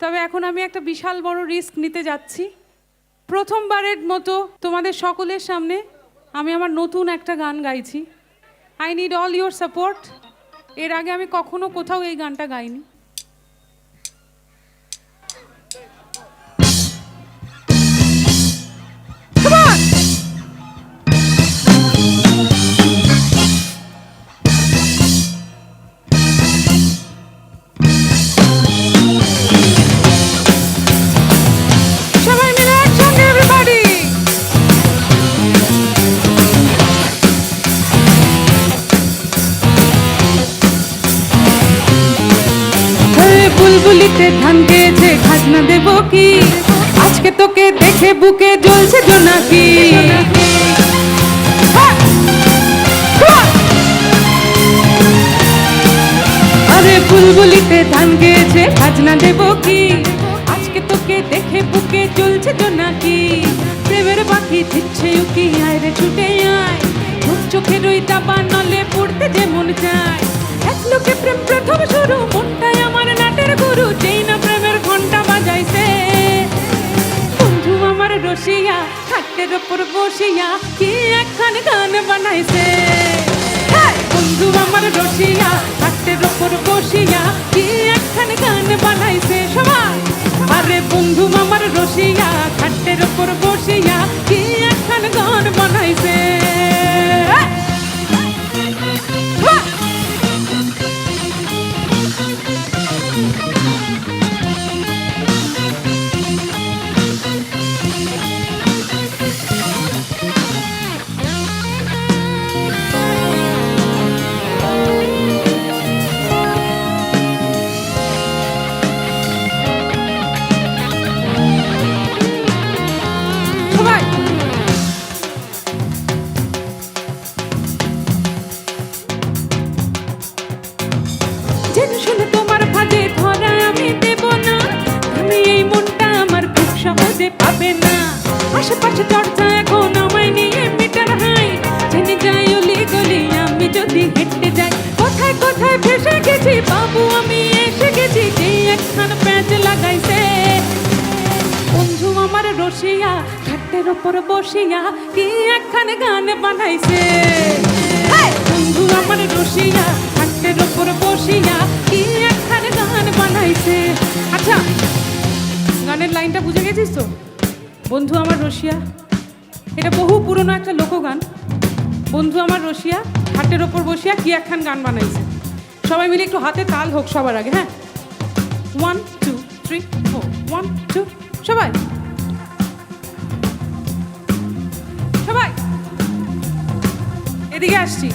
তবে এখন আমি একটা বিশাল বড় রিস্ক নিতে যাচ্ছি। প্রথমবারের মতো তোমাদের সকলের সামনে আমি আমার নতুন একটা গান গাইছি। I need all your support এর আগে আমি কখনো কোথাও এই গানটা গাইনি। বুলবুলিতে ধান খেয়েছে খাজনা দেব কি? আজকে তোকে দেখে বুকে জ্বলছে জোনাকি। হ্যাঁ! আরে বুলবুলিতে ধান গেছে খাজনা দেব কি? আজকে তোকে দেখে বুকে চলছে তো নাকি প্রেমের পাখি দিচ্ছে উকি, আয় রে ছুটে আয়। চোখ চোখের ওই দাবা নলে পড়তে যে মন খাটের উপর বসিয়া কি একখান গান বানাইছে? বন্ধু আমার রসিয়া খাটের উপর বসিয়া কি একখান গান বানাইছে? সবাই! আরে বন্ধু আমার রসিয়া খাটের উপর বসিয়া রসিয়া ঘাটের ওপর বসিয়া কি একখানে গান বানাইছে! বন্ধু আমার রসিয়া ঘাটের ওপর বসিয়া কি একখানে গান বানাইছে? আচ্ছা গানের লাইনটা বুঝে গেছিস তো? বন্ধু আমার রসিয়া, এটা বহু পুরনো একটা লোকগান। বন্ধু আমার রসিয়া ঘাটের ওপর বসিয়া কি একখান গান বানাইছে? সবাই মিলে একটু হাতে তাল হোক সবার আগে হ্যাঁ? One two three four one two সবাই। এদিকে আসছি।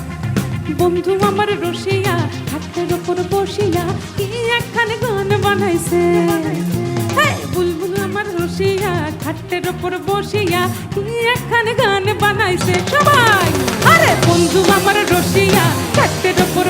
বন্ধু আমার রসিয়া, হাতের ওপর বসিয়া কি একখানে গান বানাইছে? বুলবুল আমার রসিয়া খাটের ওপর বসিয়া কি একখানে গান বানাইছে? সবাই, আরে বন্ধু আমার রসিয়া খাটের ওপর